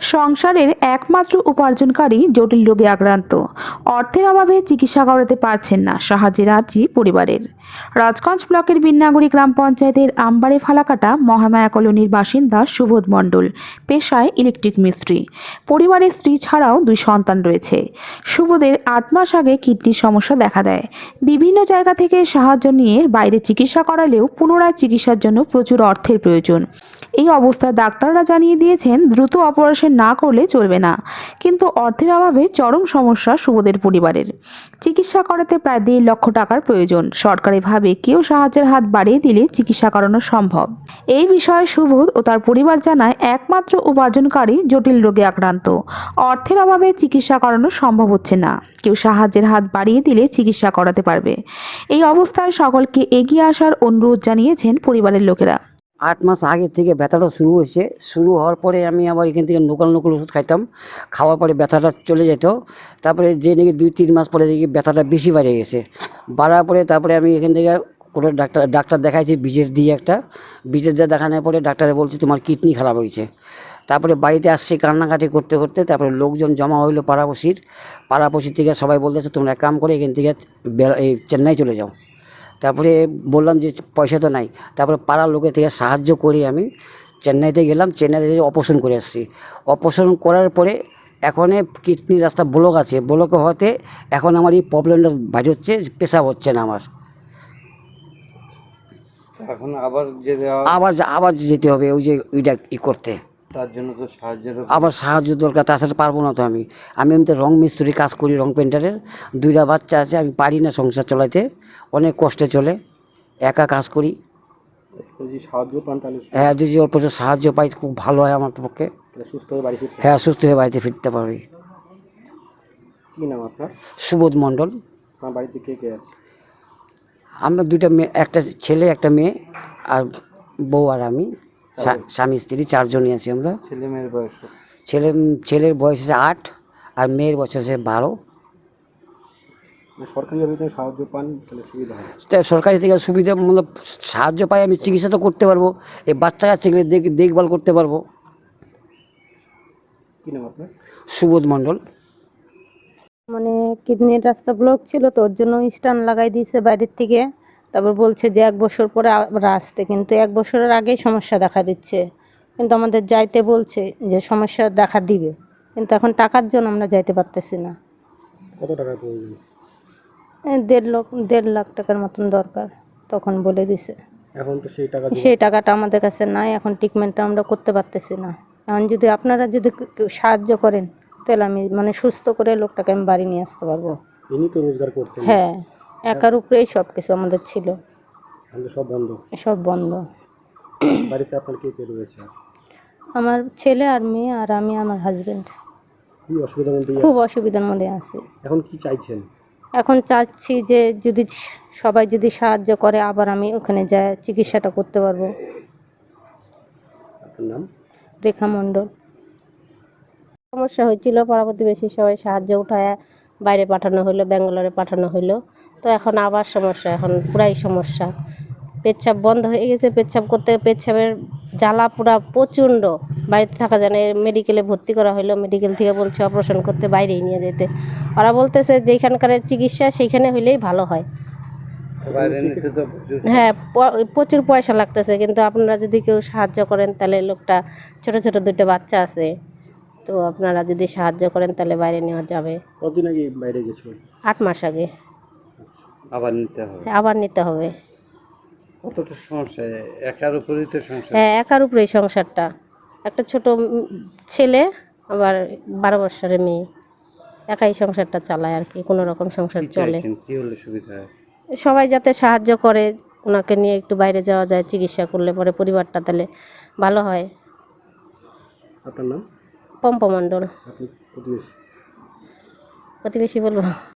সংসারের একমাত্র উপার্জনকারী জটিল রোগে আক্রান্ত। অর্থের অভাবে চিকিৎসা করাতে পারছেন না সাহায্যের আর্জি পরিবারের। রাজগঞ্জ ব্লকের বিন্নাগুড়ি গ্রাম পঞ্চায়েতের আমবাড়ি ফালাকাটা মহামায়া কলোনির বাসিন্দা সুবোধ মণ্ডল, পেশায় ইলেকট্রিক মিস্ত্রি। পরিবারের স্ত্রী ছাড়াও দুই সন্তান রয়েছে। সুবোধের আট মাস আগে কিডনির সমস্যা দেখা দেয়। বিভিন্ন জায়গা থেকে সাহায্য নিয়ে বাইরে চিকিৎসা করালেও পুনরায় চিকিৎসার জন্য প্রচুর অর্থের প্রয়োজন। এই অবস্থায় ডাক্তাররা জানিয়ে দিয়েছেন, দ্রুত অপারেশন না করলে চলবে না। কিন্তু অর্থের অভাবে চরম সমস্যা সুবোধের পরিবারের। চিকিৎসা করাতে প্রায় দেড় লক্ষ টাকার প্রয়োজন। সরকারিভাবে কেউ সাহায্যের হাত বাড়িয়ে দিলে চিকিৎসা করানো সম্ভব। এই বিষয়ে সুবোধ ও তার পরিবার জানায়, একমাত্র উপার্জনকারী জটিল রোগে আক্রান্ত। অর্থের অভাবে চিকিৎসা করানো সম্ভব হচ্ছে না। কেউ সাহায্যের হাত বাড়িয়ে দিলে চিকিৎসা করাতে পারবে। এই অবস্থায় সকলকে এগিয়ে আসার অনুরোধ জানিয়েছেন পরিবারের লোকেরা। আট মাস আগে থেকে ব্যথাটা শুরু হয়েছে। শুরু হওয়ার পরে আমি আবার এখান থেকে লোকাল লোকাল ওষুধ খাইতাম। খাওয়ার পরে ব্যথাটা চলে যেত। তারপরে যে নাকি দুই, তিন মাস পরে দেখি ব্যথাটা বেশি বেড়ে গেছে। বাড়ার পরে তারপরে আমি এখান থেকে কোনো ডাক্তার ডাক্তার দেখাইছি বীজের দিয়ে একটা। বীজের দিয়ে দেখানোর পরে ডাক্তারে বলছে, তোমার কিডনি খারাপ হয়েছে। তারপরে বাড়িতে আসছি কান্নাকাটি করতে করতে তারপরে লোকজন জমা হইল পাড়াপড়শির। পাড়াপড়শির থেকে সবাই বলতেছে, তোমরা এক কাম করে এখান থেকে এই চেন্নাই চলে যাও। তারপরে বললাম যে পয়সা তো নাই। তারপরে পাড়ার লোকের থেকে সাহায্য করে আমি চেন্নাইতে গেলাম। চেন্নাইতে অপারেশন করে আসছি। অপারেশন করার পরে এখন কিডনির রাস্তা ব্লক আছে। ব্লক হওয়াতে এখন আমার এই প্রবলেমটা বাইরে হচ্ছে পেশাব হচ্ছে না আমার। এখন আবার আবার আবার যেতে হবে ওই যে ওইটা ই করতে। তার জন্য তো সাহায্যের আবার সাহায্য দরকার তাছাড়া পারব না তো আমি। আমি এমনিতে রং মিস্ত্রি কাজ করি রং পেন্টারের দুইটা বাচ্চা আছে আমি পারি না সংসার চালাতে অনেক কষ্টে চলে একা কাজ করি। সাহায্য পান তাহলে হ্যাঁ যদি অল্প সাহায্য পাই খুব ভালো হয় আমার পক্ষে। সুস্থ হয়ে বাড়ি হ্যাঁ সুস্থ হয়ে বাড়িতে ফিরতে পারবি। কি নাম আপনার? সুবোধ মণ্ডল। আপনার বাড়িতে কে কে আছে? আমরা দুইটা মেয়ে একটা ছেলে একটা মেয়ে আর বউ আর আমি। স্বামী স্ত্রী চারজনই আছি আমরা। ছেলে মেয়ের বয়স ছেলে ছেলের বয়স আছে আট আর মেয়ের বয়স আছে বারো। মানে সরকারিভাবে যদি সাহায্য পান তাহলে সুবিধা হয় তাই সরকারি থেকে সুবিধা মতলব সাহায্য পাই আমি চিকিৎসা তো করতে পারব এই বাচ্চা কাচ্চাগুলো দেখ দেখভাল করতে পারব। কি নাম আপনার? সুবোধ মণ্ডল। মানে কিডনির রাস্তা ব্লক ছিল তো ওর জন্য স্টান লাগাই দিয়েছে বাইরের থেকে। তারপর বলছে যে এক বছর পরে আবার আসতে কিন্তু এক বছরের আগেই সমস্যা দেখা দিচ্ছে। কিন্তু আমাদের যাইতে বলছে যে সমস্যা দেখা দিবে কিন্তু এখন টাকার জন্য আমরা যাইতে পারতেছি না। কত টাকার প্রয়োজন? দেড় লাখ দেড় লাখ টাকার মতন দরকার তখন বলে দিছে। এখন তো সেই টাকা সেই টাকাটা আমাদের কাছে নাই এখন ট্রিটমেন্টটা আমরা করতে পারতেছি না। এখন যদি আপনারা যদি কেউ সাহায্য করেন তাহলে আমি মানে সুস্থ করে লোকটাকে আমি বাড়ি নিয়ে আসতে পারব। ইনি তো রোজগার করতেন। হ্যাঁ। একার উপরেই সব কিছু আমাদের ছিল। সব বন্ধ? সব বন্ধ। বাড়িতে আপনার কে কে রয়েছে? আমার ছেলে আর মেয়ে আর আমি আমার হাজবেন্ড খুব অসুবিধার মধ্যে আছি। এখন কি চাইছেন? এখন চাচ্ছি যে যদি সবাই যদি সাহায্য করে আবার আমি ওখানে যাই চিকিৎসাটা করতে পারব। নাম? রেখা মণ্ডল। সমস্যা হয়েছিল পাড়া প্রতিবেশী সবাই সাহায্য উঠায় বাইরে পাঠানো হলো ব্যাঙ্গালোরে পাঠানো হলো। তো এখন আবার সমস্যা এখন পুরাই সমস্যা। পেচ্ছাপ বন্ধ হয়ে গেছে পেচ্ছাপ করতে পেচ্ছাপের জ্বালা পুরা প্রচণ্ড। বাড়িতে থাকা যায় না মেডিকেলে ভর্তি করা হলো মেডিকেল থেকে বলছে অপারেশন করতে বাইরেই নিয়ে যেতে। ওরা বলতেছে যেখানকার চিকিৎসা সেইখানে হইলেই ভালো হয়। হ্যাঁ প্রচুর পয়সা লাগতেছে কিন্তু আপনারা যদি কেউ সাহায্য করেন তাহলে লোকটা ছোট ছোট দুটো বাচ্চা আছে। তো আপনারা যদি সাহায্য করেন তাহলে বাইরে নেওয়া যাবে। কতদিন আগে বাইরে গেছিল আট মাস আগে। আবার নিতে হবে। আবার নিতে হবে। কতটা সমস্যা? একার উপরেই তো হ্যাঁ একার উপরেই সংসারটা। একটা ছোট ছেলে আবার বারো বছরের মেয়ে। একাই সংসারটা চালায় আর কি কোনো রকম সংসার চলে। কি হলে সুবিধা হয়? সবাই যাতে সাহায্য করে ওনাকে নিয়ে একটু বাইরে যাওয়া যায় চিকিৎসা করলে পরে পরিবারটা তাহলে ভালো হয়। আপনার নাম? পম্পমণ্ডল প্রতিবেশী বলব।